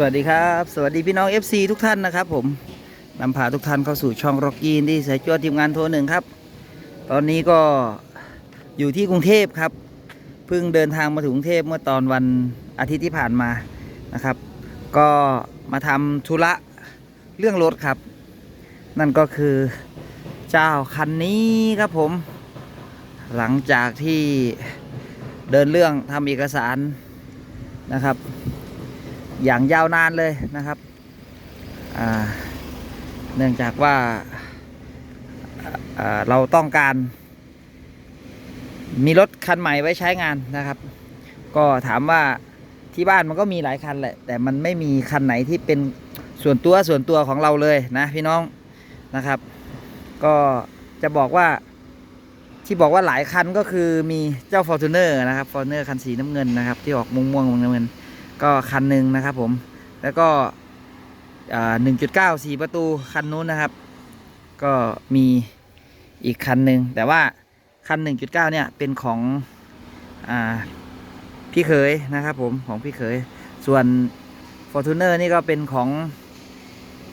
สวัสดีครับ สวัสดีพี่น้อง FC ทุกท่านนะครับ ผมนำพาทุกท่านเข้าสู่ช่องร็อกกี้ที่สายจวดทีมงานโทรหนึ่งครับ ตอนนี้ก็อยู่ที่กรุงเทพครับเพิ่งเดินทางมาถึงกรุงเทพเมื่อตอนวันอาทิตย์ที่ผ่านมานะครับ ก็มาทำธุระเรื่องรถครับ นั่นก็คือเจ้าคันนี้ครับผม หลังจากที่เดินเรื่องทำเอกสารนะครับ อย่างยาวนานเลยนะครับเนื่องจากว่าาเราต้องการ มีรถคันใหม่ไว้ใช้งานนะครับ ก็ถามว่าที่บ้านมันก็มีหลายคันแหละ แต่มันไม่มีคันไหนที่เป็นส่วนตัวส่วนตัวของเราเลยนะพี่น้องนะครับ ก็จะบอกว่าที่บอกว่าหลายคันก็คือมีเจ้า Fortuner นะครับ Fortuner คันสีน้ำเงินนะครับ ที่ออกม่วงม่วงน้ำเงิน ก็คันหนึ่งนะครับผมแล้วก็หนึ่งจุดเก้าสี่ประตูคันนู้นนะครับ ก็มีอีกคันหนึ่งแต่ว่าคันหนึ่งจุดเก้าเนี่ยเป็นของอพี่เขยนะครับผมของพี่เขยส่วน Fortuner นี่ก็เป็นของ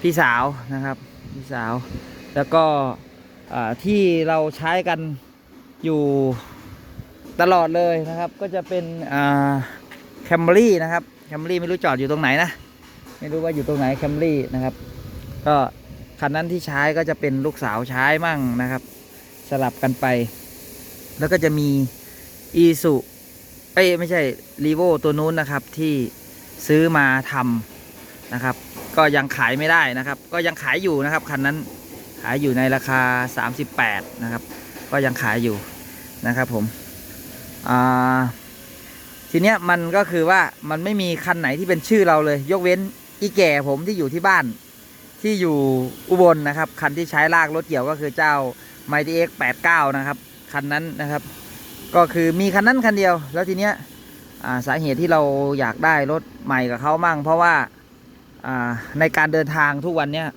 พี่สาวนะครับพี่สาว แล้วก็ที่เราใช้กันอยู่ตลอดเลยนะครับ ก็จะเป็นอ่า แคมรี่นะครับแคมรี่ไม่รู้จอดอยู่ตรงไหนนะ ไม่รู้ว่าอยู่ตรงไหนแคมรี่นะครับ ก็คันนั้นที่ใช้ก็จะเป็นลูกสาวใช้มั่งนะครับ สลับกันไป แล้วก็จะมีอีสุเอ้ยไม่ใช่รีโวตัวนู้นนะครับที่ซื้อมาทำนะครับ ก็ยังขายไม่ได้นะครับ ก็ยังขายอยู่นะครับคันนั้นขายอยู่ในราคา 38 นะครับ ก็ยังขายอยู่นะครับผมอ่า ทีเนี้ยมันก็คือว่ามันไม่มีคันไหนที่เป็นชื่อเราเลย ยกเว้นอีแก่ผมที่อยู่ที่บ้านที่อยู่อุบลนะครับ คันที่ใช้ลากรถเกี่ยวก็คือเจ้า m i g h t X 89นะครับ คันนั้นนะครับ ก็คือมีคันนั้นคันเดียว แล้วทีเนี้ยสาเหตุที่เราอยากได้รถใหม่กับเขามั่ง เพราะว่าในการเดินทางทุกวันเนี้ย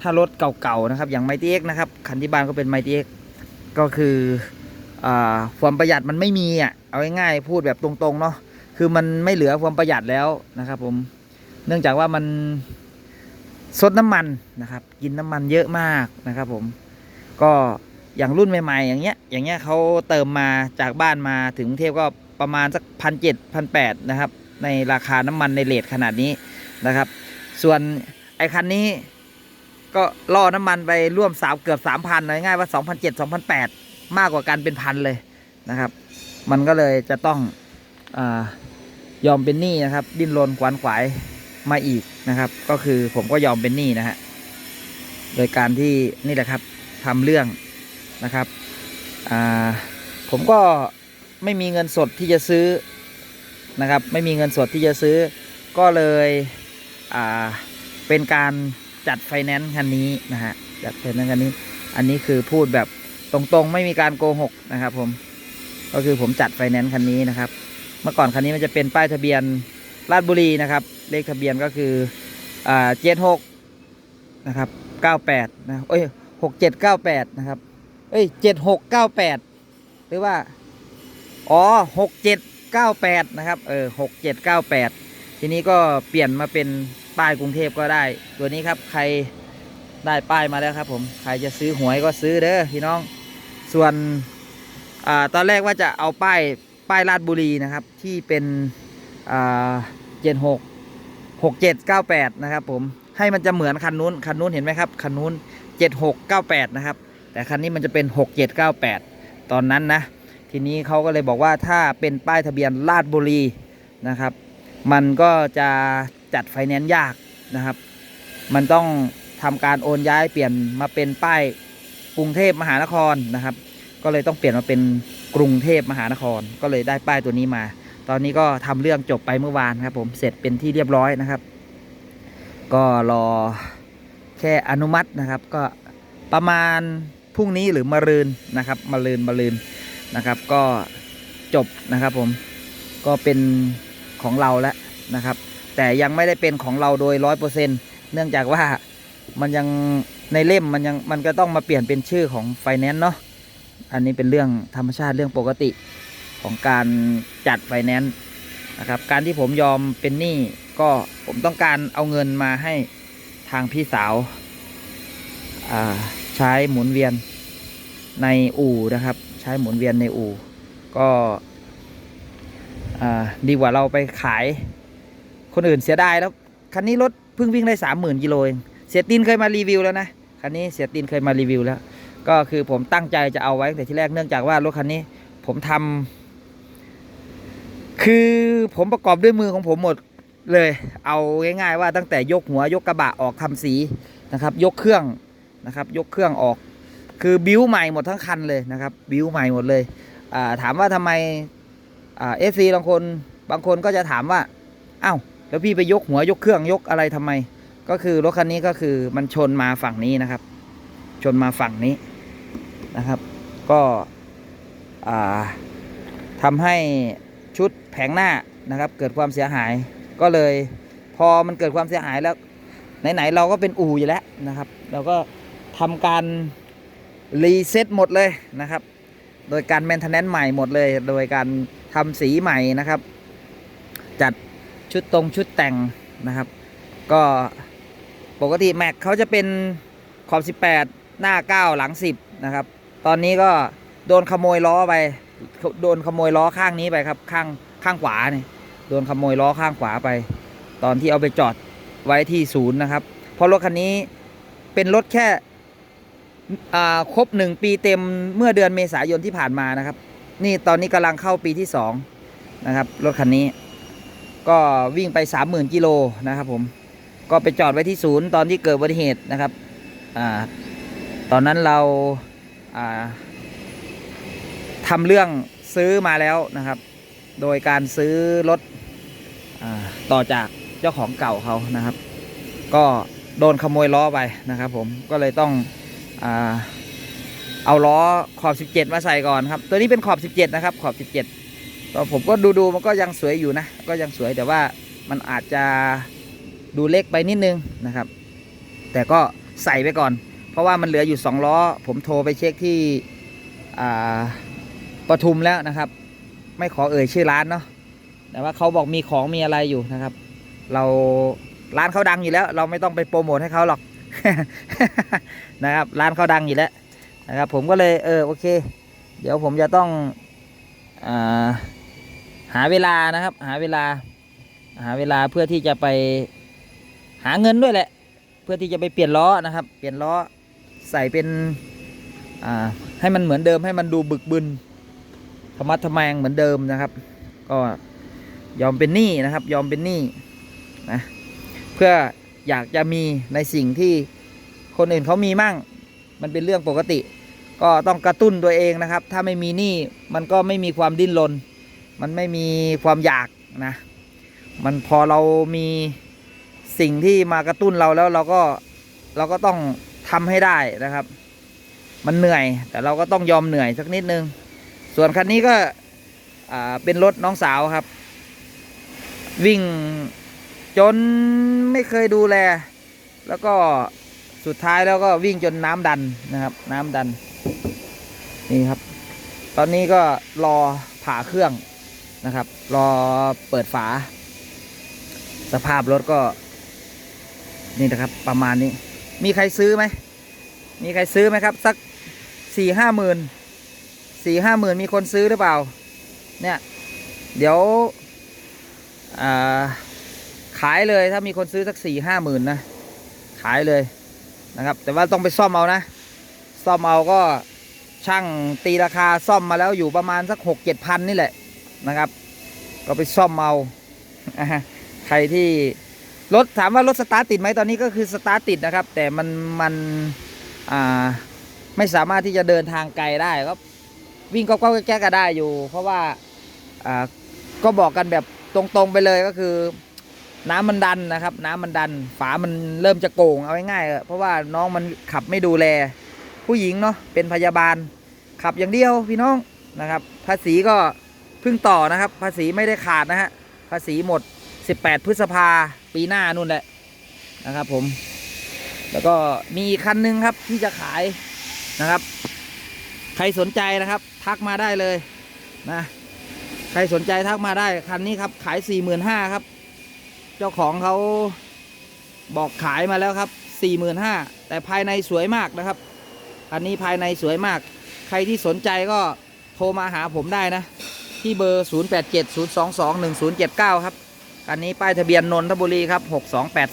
ถ้ารถเก่าๆนะครับ อย่าง m i g h t X นะครับ คันที่บ้านก็เป็น m i g h t X ก็คือ ความประหยัดมันไม่มีอะเอาง่ายๆพูดแบบตรงๆเนาะคือมันไม่เหลือความประหยัดแล้วนะครับ ผมเนื่องจากว่ามันซดน้ำมันนะครับ กินน้ำมันเยอะมากนะครับ ผมก็อย่างรุ่นใหม่ๆ อย่างเงี้ยอย่างเงี้ยเขาเติมมาจากบ้านมาถึงกรุงเทพก็ประมาณสักพันเจ็ดพันแปดนะครับ ในราคาน้ำมันในเลทขนาดนี้นะครับ ส่วนไอ้คันนี้ก็ล่อน้ำมันไปร่วมสามเกือบสามพันง่ายว่าสองพันเจ็ดสองพันแปด มากกว่ากันเป็นพันเลยนะครับ มันก็เลยจะต้องอยอมเป็นหนี้นะครับ ดิ้นรนขวนขวายมาอีกนะครับ ก็คือผมก็ยอมเป็นหนี้นะฮะโดยการที่นี่แหละครับทำเรื่องนะครับผมก็ไม่มีเงินสดที่จะซื้อนะครับ ไม่มีเงินสดที่จะซื้อ ก็เลยเป็นการจัดไฟแนนซ์คันนี้นะฮะจัดไฟแนนซ์คันนี้ อันนี้คือพูดแบบ ตรงๆไม่มีการโกหกนะครับ ผม ก็คือผมจัดไฟแนนซ์คันนี้นะครับ เมื่อก่อนคันนี้มันจะเป็นป้ายทะเบียนราชบุรีนะครับ เลขทะเบียนก็คืออ่าเจ็ดหกนะครับเก้าแปดนะเอ้ยหกเจ็ดเก้าแปดนะครับ เอ้ยเจ็ดหกเก้าแปดหรือว่า อ๋อหกเจ็ดเก้าแปดนะครับ เออหกเจ็ดเก้าแปดทีนี้ก็เปลี่ยนมาเป็นป้ายกรุงเทพก็ได้ ตัวนี้ครับใครได้ป้ายมาแล้วครับผม ใครจะซื้อหวยก็ซื้อเด้อพี่น้อง ส่วนอตอนแรกว่าจะเอาป้ายป้ายลาดบุรีนะครับที่เป็นเจ็ดหกหกเจ็ดเก้าแปดนะครับผมให้มันจะเหมือนคันนู้นคันนู้นเห็นไหมครับคันนู้นเจ็ดหกเก้าแปดนะครับแต่คันนี้มันจะเป็นหกเจ็ดเก้าแปดตอนนั้นนะทีนี้เขาก็เลยบอกว่าถ้าเป็นป้ายทะเบียนลาดบุรีนะครับ มันก็จะจัดไฟแนนซ์ยากนะครับ มันต้องทำการโอนย้ายเปลี่ยนมาเป็นป้าย กรุงเทพมหานครนะครับ ก็เลยต้องเปลี่ยนมาเป็นกรุงเทพมหานคร ก็เลยได้ป้ายตัวนี้มา ตอนนี้ก็ทำเรื่องจบไปเมื่อวานครับ ผมเสร็จเป็นที่เรียบร้อยนะครับ ก็รอแค่อนุมัตินะครับ ก็ประมาณพรุ่งนี้หรือมะรืนนะครับมะรืนมะรืนนะครับ ก็จบนะครับผมก็เป็นของเราแล้วนะครับ แต่ยังไม่ได้เป็นของเราโดยร้อยเปอร์เซ็นเนื่องจากว่ามันยัง ในเล่มมันยังมันก็ต้องมาเปลี่ยนเป็นชื่อของไฟแนนซ์เนาะอันนี้เป็นเรื่องธรรมชาติเรื่องปกติของการจัดไฟแนนซ์นะครับ การที่ผมยอมเป็นหนี้ก็ผมต้องการเอาเงินมาให้ทางพี่สาวาใช้หมุนเวียนในอู่นะครับ ใช้หมุนเวียนในอู่ก็ดีกว่าเราไปขายคนอื่นเสียดายแล้ว คันนี้รถเพิ่งวิ่งได้สามหมื่นกิโลเอง เสียตินเคยมารีวิวแล้วนะ คันนี้เสียตินเคยมารีวิวแล้ว ก็คือผมตั้งใจจะเอาไว้ตั้งแต่ที่แรกเนื่องจากว่ารถคันนี้ ผมทำคือผมประกอบด้วยมือของผมหมดเลย เอาง่ายๆว่าตั้งแต่ยกหัวยกกระบะออกทำสีนะครับ ยกเครื่องนะครับ ยกเครื่องออก คือบิ้วใหม่หมดทั้งคันเลยนะครับ บิ้วใหม่หมดเลยาถามว่าทำไมเอฟซีบางคนบางคนก็จะถามว่า อ้าวแล้วพี่ไปยกหัวยกเครื่องยกอะไรทำไม ก็คือรถคันนี้ก็คือมันชนมาฝั่งนี้นะครับ ชนมาฝั่งนี้นะครับ ก็อ่าทำให้ชุดแผงหน้านะครับ เกิดความเสียหาย ก็เลยพอมันเกิดความเสียหายแล้วไหนๆเราก็เป็นอู่อยู่แล้วนะครับ เราก็ทำการรีเซ็ตหมดเลยนะครับ โดยการแมนเทนแนนใหม่หมดเลย โดยการทำสีใหม่นะครับ จัดชุดตรงชุดแต่งนะครับ ก็ ปกติแม็กเขาจะเป็นขอบ 18 หน้า 9 หลัง 10 นะครับ ตอนนี้ก็โดนขโมยล้อไป โดนขโมยล้อข้างนี้ไปครับ ข้างข้างขวาเนี่ยโดนขโมยล้อข้างขวาไป ตอนที่เอาไปจอดไว้ที่ศูนย์นะครับ เพราะรถคันนี้เป็นรถแค่ครบหนึ่งปีเต็มเมื่อเดือนเมษายนที่ผ่านมานะครับ นี่ตอนนี้กำลังเข้าปีที่สองนะครับ รถคันนี้ ก็วิ่งไป 30,000กิโลนะครับผม ก็ไปจอดไว้ที่ศูนย์ตอนที่เกิดอุบัติเหตุนะครับอ่าตอนนั้นเราอ่าทำเรื่องซื้อมาแล้วนะครับ โดยการซื้อรถอ่าต่อจากเจ้าของเก่าเขานะครับ ก็โดนขโมยล้อไปนะครับ ผมก็เลยต้องอาเอาล้อขอบ 17 มาใส่ก่อนครับ ตัวนี้เป็นขอบ 17 นะครับ ขอบ 17ก็ผมก็ดูดูๆมันก็ยังสวยอยู่นะ ก็ยังสวยแต่ว่ามันอาจจะ ดูเล็กไปนิดนึงนะครับ แต่ก็ใส่ไปก่อน เพราะว่ามันเหลืออยู่ 2 ล้อ ผมโทรไปเช็คที่ปทุมแล้วนะครับ ไม่ขอเอ่ยชื่อร้านเนาะแต่ว่าเขาบอกมีของมีอะไรอยู่นะครับ เราร้านเขาดังอยู่แล้ว เราไม่ต้องไปโปรโมทให้เขาหรอกนะครับร้านเขาดังอยู่แล้วนะครับ ผมก็เลยเออโอเค เดี๋ยวผมจะต้องอาหาเวลานะครับ หาเวลา หาเวลาเพื่อที่จะไป หาเงินด้วยแหละ เพื่อที่จะไปเปลี่ยนล้อนะครับ เปลี่ยนล้อใส่เป็นอ่าให้มันเหมือนเดิมให้มันดูบึกบึนธรรมะทแมงเหมือนเดิมนะครับ ก็ยอมเป็นหนี้นะครับ ยอมเป็นหนี้นะเพื่ออยากจะมีในสิ่งที่คนอื่นเขามีมั่ง มันเป็นเรื่องปกติ ก็ต้องกระตุ้นตัวเองนะครับ ถ้าไม่มีหนี้มันก็ไม่มีความดิ้นรนมันไม่มีความอยากนะ มันพอเรามี สิ่งที่มากระตุ้นเราแล้วเราก็เราก็ต้องทำให้ได้นะครับ มันเหนื่อยแต่เราก็ต้องยอมเหนื่อยสักนิดนึง ส่วนคันนี้ก็อ่าเป็นรถน้องสาวครับ วิ่งจนไม่เคยดูแล แล้วก็สุดท้ายแล้วก็วิ่งจนน้ำดันนะครับ น้ำดันนี่ครับ ตอนนี้ก็รอผ่าเครื่องนะครับ รอเปิดฝา สภาพรถก็ นี่นะครับ ประมาณนี้ มีใครซื้อไหม มีใครซื้อไหมครับ สักสี่ห้าหมื่นสี่ห้าหมื่นมีคนซื้อหรือเปล่า เนี่ย เดี๋ยวาขายเลยถ้ามีคนซื้อสักสี่ห้าหมื่นนะ ขายเลยนะครับ แต่ว่าต้องไปซ่อมเอานะ ซ่อมเอาก็ช่างตีราคาซ่อมมาแล้วอยู่ประมาณสักหกเจ็ดพันนี่แหละนะครับ ก็ไปซ่อมเอาใครที่ รถถามว่ารถสตาร์ทติดไหมตอนนี้ก็คือสตาร์ทติดนะครับ แต่มันมันอ่าไม่สามารถที่จะเดินทางไกลได้ก็วิ่งก็ก็แก้ก็ได้อยู่ เพราะว่าอ่าก็บอกกันแบบตรงๆไปเลยก็คือ น้ำมันดันนะครับ น้ำมันดัน ฝามันเริ่มจะโก่งเอาง่ายๆเพราะว่าน้องมันขับไม่ดูแล ผู้หญิงเนาะเป็นพยาบาล ขับอย่างเดียวพี่น้องนะครับ ภาษีก็เพิ่งต่อนะครับ ภาษีไม่ได้ขาดนะฮะภาษีหมด 18 พฤษภาปีหน้านู่นแหละนะครับผม แล้วก็มีอีกคันหนึงครับที่จะขายนะครับ ใครสนใจนะครับ ทักมาได้เลยนะใครสนใจทักมาได้คันนี้ครับขายสี่หมื่นห้าครับ เจ้าของเขาบอกขายมาแล้วครับสี่หมื่นห้าแต่ภายในสวยมากนะครับคันนี้ภายในสวยมาก ใครที่สนใจก็โทรมาหาผมได้นะ ที่เบอร์ 0870221079 ครับ คันนี้ป้ายทะเบียนนนทบุรีครับ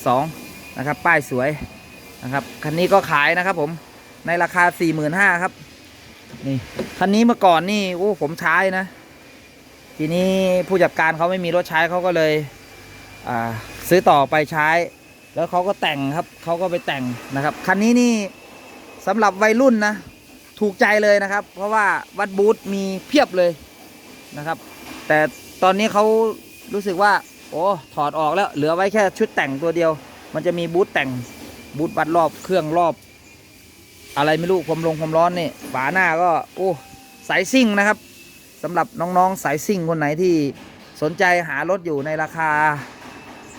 6282 นะครับ ป้ายสวยนะครับ คันนี้ก็ขายนะครับผม ในราคา 45,000ครับ นี่ คันนี้เมื่อก่อนนี่ โอ้ ผมใช้นะ ทีนี้ผู้จัดการเขาไม่มีรถใช้เขาก็เลย ซื้อต่อไปใช้ แล้วเขาก็แต่งครับ เขาก็ไปแต่งนะครับ คันนี้นี่สำหรับวัยรุ่นนะ ถูกใจเลยนะครับ เพราะว่าวัดบูธมีเพียบเลยนะครับ แต่ตอนนี้เขารู้สึกว่า โอ้ถอดออกแล้วเหลือไว้แค่ชุดแต่งตัวเดียว มันจะมีบูธแต่งบูธวัดรอบเครื่องรอบ อะไรไม่รู้ความลงความร้อนนี่ฝาหน้าก็โอ้สายซิ่งนะครับสำหรับน้องๆสายซิ่งคนไหนที่สนใจหารถอยู่ในราคา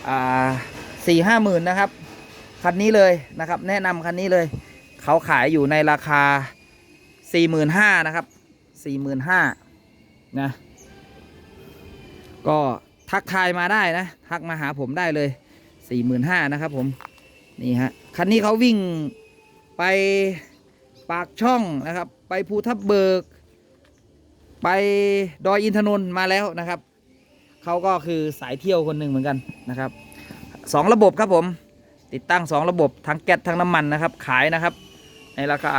อ่าสี่ห้าหมื่นนะครับ คันนี้เลยนะครับ แนะนำคันนี้เลย เขาขายอยู่ในราคาสี่หมื่นห้านะครับสี่หมื่นห้านะ ก็ ทักทายมาได้นะทักมาหาผมได้เลยสี่หมื่นห้านะครับผมนี่ฮะคันนี้เขาวิ่งไปปากช่องนะครับ ไปภูทับเบิก ไปดอยอินทนนท์มาแล้วนะครับเขาก็คือสายเที่ยวคนหนึ่งเหมือนกันนะครับสองระบบครับผมติดตั้งสองระบบทั้งแก๊สทั้งน้ำมันนะครับ ขายนะครับ ในราคา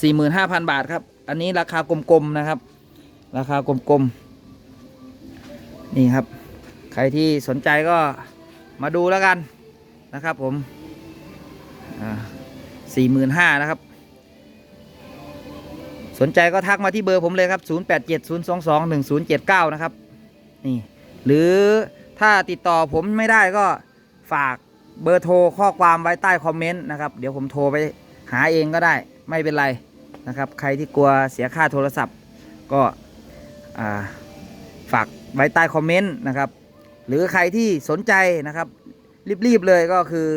สี่หมื่นห้าพันบาทครับ อันนี้ราคากลมๆนะครับ ราคากลมๆ นี่ครับ ใครที่สนใจก็มาดูแล้วกันนะครับผมสี่หมื่นห้านะครับ สนใจก็ทักมาที่เบอร์ผมเลยครับ 0 8 7 0 2 2 1 0 7 9 นะครับ นี่ หรือถ้าติดต่อผมไม่ได้ก็ฝากเบอร์โทรข้อความไว้ใต้คอมเมนต์นะครับ เดี๋ยวผมโทรไปหาเองก็ได้ ไม่เป็นไรนะครับ ใครที่กลัวเสียค่าโทรศัพท์ก็ฝาก ไว้ใต้คอมเมนต์นะครับ หรือใครที่สนใจนะครับ รีบ ๆ เลยก็คือ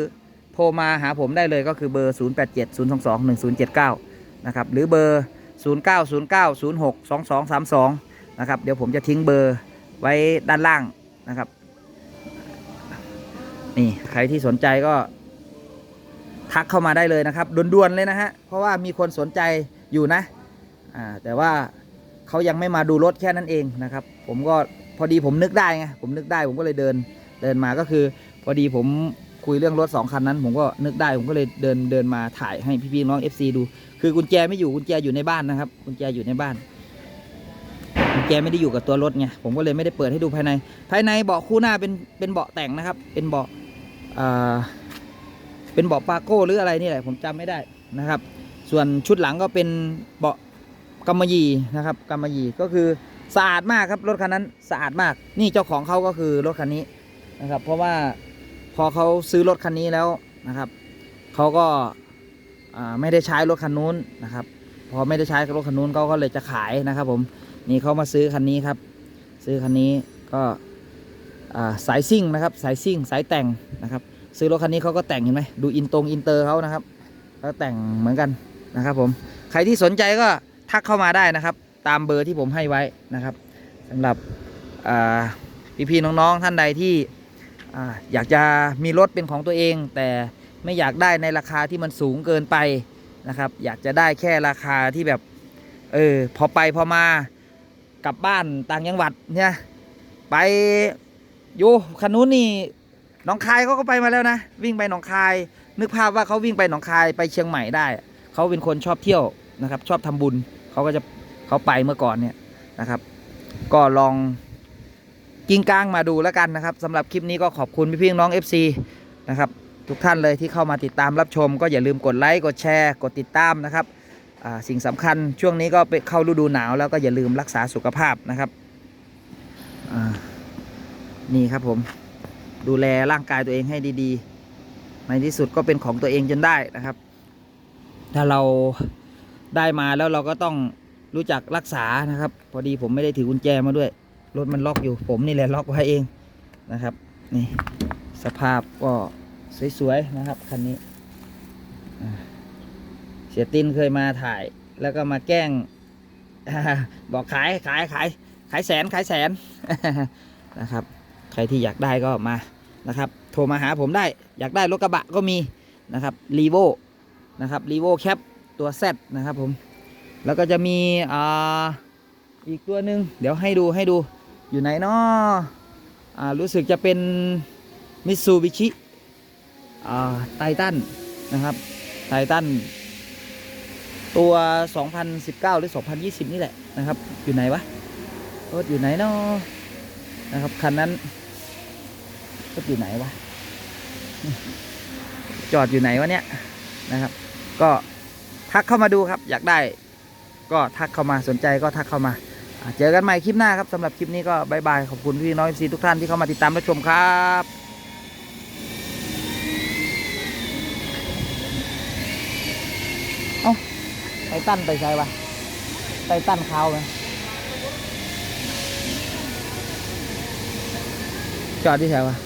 โทรมาหาผมได้เลยก็คือเบอร์ 0 8 7 0 2 2 1 0 7 9 นะครับ หรือเบอร์ 0 9 0 9 0 6 2 2 3 2 นะครับ เดี๋ยวผมจะทิ้งเบอร์ไว้ด้านล่างนะครับ นี่ ใครที่สนใจก็ ทักเข้ามาได้เลยนะครับด่วนๆเลยนะฮะ เพราะว่ามีคนสนใจอยู่นะ อ่า แต่ว่าเขายังไม่มาดูรถแค่นั้นเองนะครับ ผมก็ พอดีผมนึกได้ไงผมนึกได้ผมก็เลยเดินเดินมาก็คือ พอดีผมคุยเรื่องรถสองคันนั้น ผมก็นึกได้ผมก็เลยเดินเดินมาถ่ายให้พี่ๆน้อง FC ดู คือกุญแจไม่อยู่กุญแจอยู่ในบ้านนะครับกุญแจอยู่ในบ้านกุญแจไม่ได้อยู่กับตัวรถไงผมก็เลยไม่ได้เปิดให้ดูภายใน ภายในเบาะคู่หน้าเป็นเป็นเบาะแต่งนะครับ เป็นเบาะเป็นเบาะปาโก้หรืออะไรนี่แหละผมจำไม่ได้นะครับ ส่วนชุดหลังก็เป็นเบาะกำมะหยี่นะครับกำมะหยี่ก็คือ สะอาดมากครับรถคันนั้นสะอาดมาก นี่เจ้าของเขาก็คือรถคันนี้นะครับ เพราะว่าพอเขาซื้อรถคันนี้แล้วนะครับเขาก็ไม่ได้ใช้รถคันนู้นนะครับ พอไม่ได้ใช้รถคันนู้นเขาก็เลยจะขายนะครับ ผมนี่เขามาซื้อคันนี้ครับ ซื้อคันนี้ก็สายซิ่งนะครับ สายซิ่งสายแต่งนะครับ ซื้อรถคันนี้เขาก็แต่งเห็นไหมดูอินตรงอินเตอร์เขานะครับเขาแต่งเหมือนกันนะครับ ผมใครที่สนใจก็ทักเข้ามาได้นะครับ ตามเบอร์ที่ผมให้ไว้นะครับสำหรับพี่ๆน้องๆท่านใดที่อ่อยากจะมีรถเป็นของตัวเอง แต่ไม่อยากได้ในราคาที่มันสูงเกินไปนะครับ อยากจะได้แค่ราคาที่แบบเออพอไปพอมากลับบ้านต่างจังหวัดเนี่ยไปอยู่คันนู้นนี่หนองคายเขาก็ไปมาแล้วนะ วิ่งไปหนองคาย นึกภาพว่าเขาวิ่งไปหนองคายไปเชียงใหม่ได้ เขาเป็นคนชอบเที่ยวนะครับ ชอบทำบุญเขาก็จะ เขาไปเมื่อก่อนเนี่ยนะครับ ก็ลองกิ้งก้างมาดูแล้วกันนะครับสำหรับคลิปนี้ก็ขอบคุณพี่พี่น้อง FC นะครับทุกท่านเลยที่เข้ามาติดตามรับชม ก็อย่าลืมกดไลค์กดแชร์กดติดตามนะครับสิ่งสำคัญช่วงนี้ก็ไปเข้าฤดูหนาวแล้วก็อย่าลืมรักษาสุขภาพนะครับนี่ครับผมดูแลร่างกายตัวเองให้ดีๆ ในที่สุดก็เป็นของตัวเองจนได้นะครับ ถ้าเราได้มาแล้วเราก็ต้อง รู้จักรักษานะครับ พอดีผมไม่ได้ถือกุญแจมาด้วย รถมันล็อกอยู่ ผมนี่แหละล็อกไว้เองนะครับ นี่สภาพก็สวยๆนะครับคันนี้เสียตินเคยมาถ่าย แล้วก็มาแกล้ง บอกขายขายขายขายแสนขายแสนนะครับ ใครที่อยากได้ก็มานะครับ โทรมาหาผมได้ อยากได้รถกระบะก็มีนะครับรีโวนะครับรีโวแคปตัว Z นะครับผม แล้วก็จะมีอ่าอีกตัวหนึ่งเดี๋ยวให้ดูให้ดูอยู่ไหนเนาะอ่ารู้สึกจะเป็นมิตซูบิชิอ่าไททันนะครับไททันตัว 2019 หรือ 2020 นี่แหละนะครับ อยู่ไหนวะรถอยู่ไหนเนาะนะครับคันนั้นรถอยู่ไหนวะจอดอยู่ไหนวะเนี่ยนะครับ ก็ทักเข้ามาดูครับอยากได้ ก็ทักเข้ามาสนใจก็ทักเข้ามา เจอกันใหม่คลิปหน้าครับสำหรับคลิปนี้ก็บายบายขอบคุณพี่น้องซีทุกท่านที่เข้ามาติดตามรับชมครับเอ้าไทตันไปใช่ปะไทตันเขาไหมจอดที่ไหนวะ